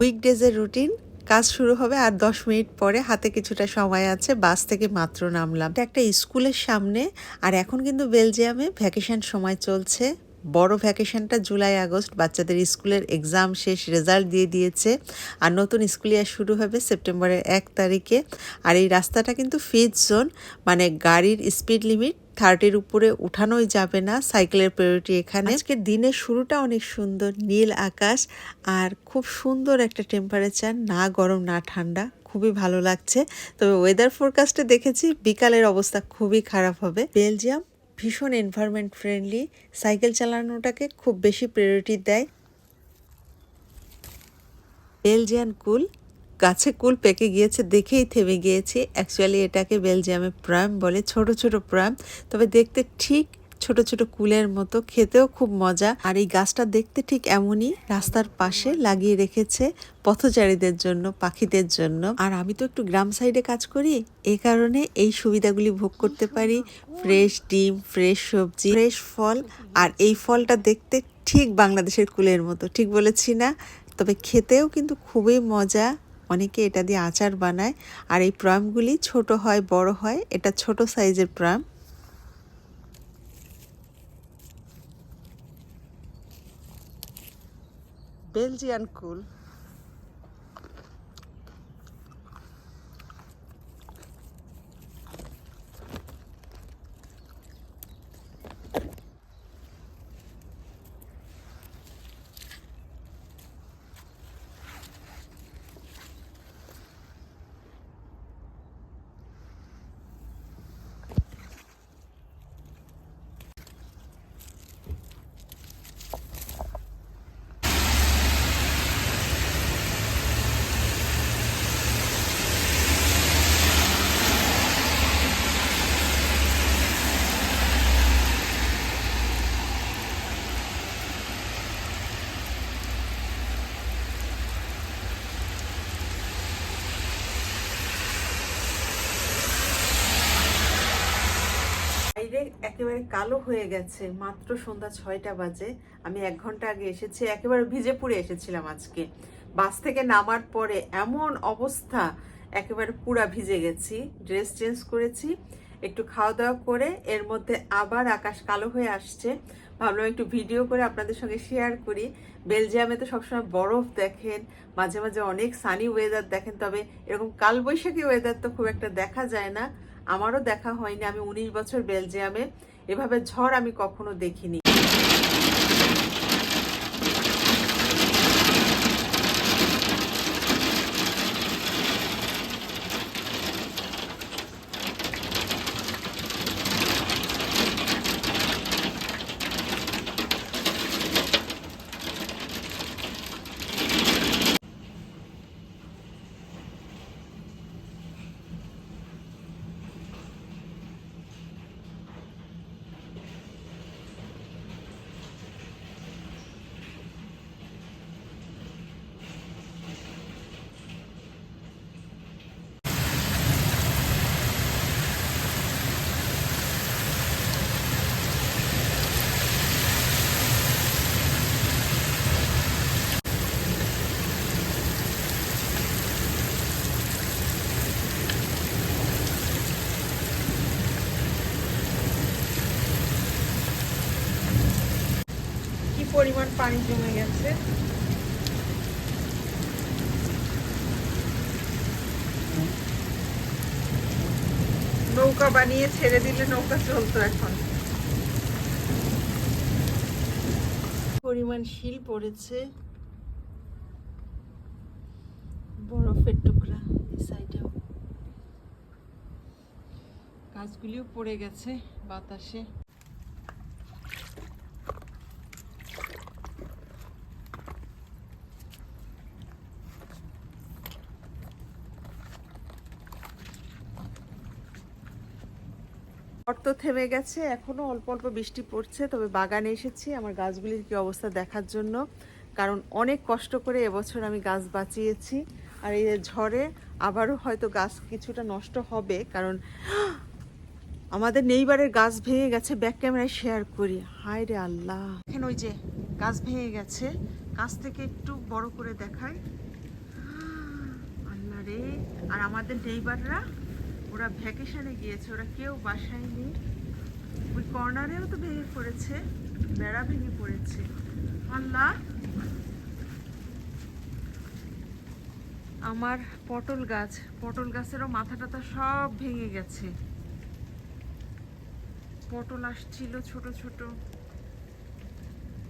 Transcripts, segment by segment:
উইকডেজের routine, কাজ শুরু হবে আর দশ মিনিট পরে হাতে কিছুটা সময় আছে, বাস থেকে মাত্র নামলাম। একটা স্কুলের সামনে আর এখন কিন্তু বেলজিয়ামে ভ্যাকেশন সময় চলছে। বড় ভ্যাকেশনটা জুলাই, আগস্ট, বাচ্চাদের স্কুলের এক্সাম শেষ রেজাল্ট দিয়ে দিয়েছে। আর নতুন স্কুল ইয়ার শুরু হবে সেপ্টেম্বরের এক তারিখে। আর এই রাস্তাটা কিন্তু ফিজ জোন মানে গাড়ির স্পিড লিমিট থার্টির উপরে উঠানোই যাবে না সাইকেলের প্রায়োরিটি এখানে। আজকে দিনের শুরুটা অনেক সুন্দর, নীল আকাশ আর খুব সুন্দর একটা টেম্পারেচার না গরম, না ঠান্ডা, খুবই ভালো লাগছে। তবে ওয়েদার ফোরকাস্টে দেখেছি বিকালের অবস্থা খুবই খারাপ হবে। বেলজিয়াম ভীষণ এনভায়রনমেন্ট ফ্রেন্ডলি সাইকেল চালানোটাকে খুব বেশি প্রায়োরিটি দেয়। বেলজিয়ান কুল গাছে কুল পেকে গিয়েছে, দেখেই থেমে গিয়েছে। অ্যাকচুয়ালি এটাকে বেলজিয়ামে প্রাম বলে, ছোট ছোট প্রাম তবে দেখতে ঠিক ছোট ছোট কুলের মতো খেতেও খুব মজা। আর এই গাছটা দেখতে ঠিক এমনই রাস্তার পাশে লাগিয়ে রেখেছে পথচারীদের জন্য, পাখিদের জন্য। আর আমি তো একটু গ্রাম সাইডে কাজ করি এই কারণে এই সুবিধাগুলি ভোগ করতে পারি। ফ্রেশ ডিম, ফ্রেশ সবজি, ফ্রেশ ফল, আর এই ফলটা দেখতে ঠিক বাংলাদেশের কুলের মতো। ঠিক বলেছি না? তবে খেতেও কিন্তু খুবই মজা। অনেকে এটা দিয়ে আচার বানায়। আর এই প্রামগুলি ছোট হয়, বড় হয়, এটা ছোট সাইজের প্রাম বেলজিয়ান কুল বাইরে একেবারে কালো হয়ে গেছে, মাত্র সন্ধ্যা ছয়টা বাজে। আমি এক ঘণ্টা আগে এসেছি, একেবারে ভিজে পুড়ে এসেছিলাম আজকে। বাস থেকে নামার পরে এমন অবস্থা, একেবারে পুরা ভিজে গেছি ড্রেস চেঞ্জ করেছি, একটু খাওয়া দাওয়া করে, এর মধ্যে আবার আকাশ কালো হয়ে আসছে। ভাবলাম একটু ভিডিও করে আপনাদের সঙ্গে শেয়ার করি। বেলজিয়ামে তো সবসময় বরফ দেখেন, মাঝে মাঝে অনেক সানি ওয়েদার দেখেন, তবে এরকম কালবৈশাখী ওয়েদার তো খুব একটা দেখা যায় না। আমারও দেখা হয়নি। আমি উনিশ বছর বেলজিয়ামে। এভাবে ঝড় আমি কখনো দেখিনি কি পরিমাণ পানি জমে গেছে। নৌকা বানিয়ে ছেড়ে দিলে নৌকা চলতো এখন। পরিমাণ শিল পড়েছে। বরফের টুকরা এই সাইডেও। গাছগুলিও পড়ে গেছে বাতাসে। তো থেমে গেছে, এখনও অল্প অল্প বৃষ্টি পড়ছে, তবে বাগানে এসেছি আমার গাছগুলির কি অবস্থা দেখার জন্য। কারণ অনেক কষ্ট করে এবছর আমি গাছ বাঁচিয়েছি, আর এই ঝড়ে আবারও হয়তো গাছ কিছুটা নষ্ট হবে, কারণ আমাদের নেইবারের গাছ ভেঙে গেছে, ব্যাক ক্যামেরায় শেয়ার করি। হায় রে আল্লাহ। এখানে ওই যে গাছ ভেঙে গেছে কাছ থেকে একটু বড় করে দেখায় আল্লাহ রে, আর আমাদের নেইবাররা ওরা ভ্যাকেশনে গিয়েছে, ওরা কেউ বাসায় নেই। ওই কর্নারেও তো ভেঙে পড়েছে, বেড়া ভেঙে পড়েছে। আল্লাহ! আমার পটল গাছ, পটল গাছেরও মাথা টাথা সব ভেঙে গেছে। পটল আসছিল ছোট ছোট।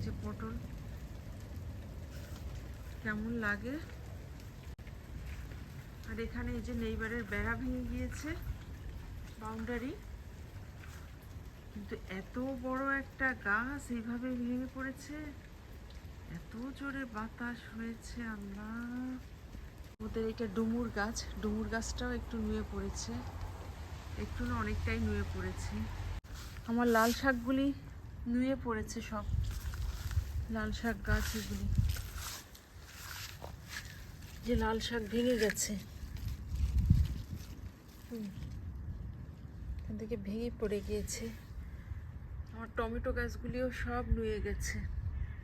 যে পটল, কেমন লাগে? আর এখানে এই যে নেইবারের বেড়া ভেঙে গিয়েছে বাউন্ডারি কিন্তু এত বড় একটা গাছ এইভাবে ভেঙে পড়েছে, এত জোরে বাতাস হয়েছে, আল্লাহ। ওদের এটা ডুমুর গাছ, ডুমুর গাছটাও একটু নুয়ে পড়েছে। একটু না অনেকটাই নুয়ে পড়েছে। আমার লাল শাকগুলি নুয়ে পড়েছে সব। লাল শাক গাছ এগুলি। যে লাল শাক ভেঙে গেছে। এখান থেকে ভেঙে পড়ে গিয়েছে। আমার টমেটো গাছগুলিও সব নুয়ে গেছে।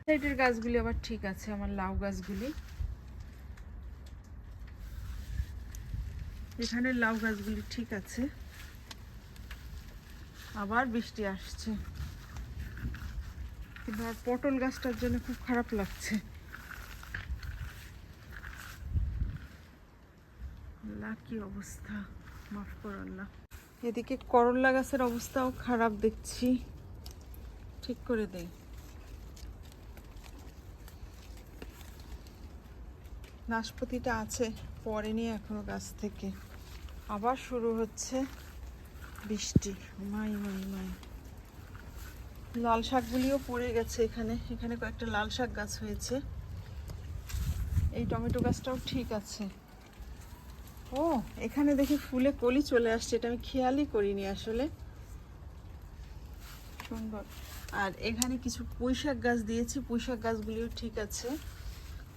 সাইডের গাছগুলি আবার ঠিক আছে, আমার লাউ গাছগুলি। এখানে লাউ গাছগুলি ঠিক আছে। আবার বৃষ্টি আসছে। কিন্তু আমার পটল গাছটার জন্য খুব খারাপ লাগছে। কি অবস্থা। মাফ কর আল্লাহ এদিকে করল্লা গাছের অবস্থাও খারাপ দেখছি। ঠিক করে দেই নাশপাতিটা আছে পড়েনি এখনও গাছ থেকে। আবার শুরু হচ্ছে বৃষ্টি। মাই মাই মাই। লাল শাকগুলিও পড়ে গেছে এখানে। এখানে কয়েকটা লাল শাক গাছ হয়েছে। এই টমেটো গাছটাও ঠিক আছে। ও, এখানে দেখি ফুলে কলি চলে আসছে, এটা আমি খেয়ালই করিনি আসলে। সুন্দর। আর এখানে কিছু পুঁই শাক গাছ দিয়েছি, পুঁই শাক গাছগুলিও ঠিক আছে।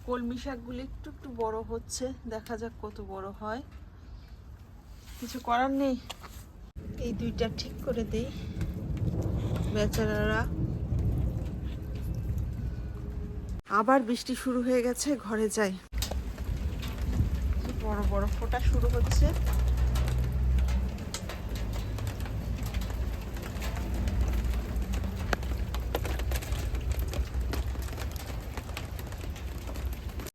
কলমি শাকগুলি একটু একটু বড় হচ্ছে, দেখা যাক কত বড় হয়। কিছু করার নেই। এই দুইটা ঠিক করে দেই, বেচারারা। আবার বৃষ্টি শুরু হয়ে গেছে, ঘরে যাই। বড় বড় ফোটা শুরু হচ্ছে।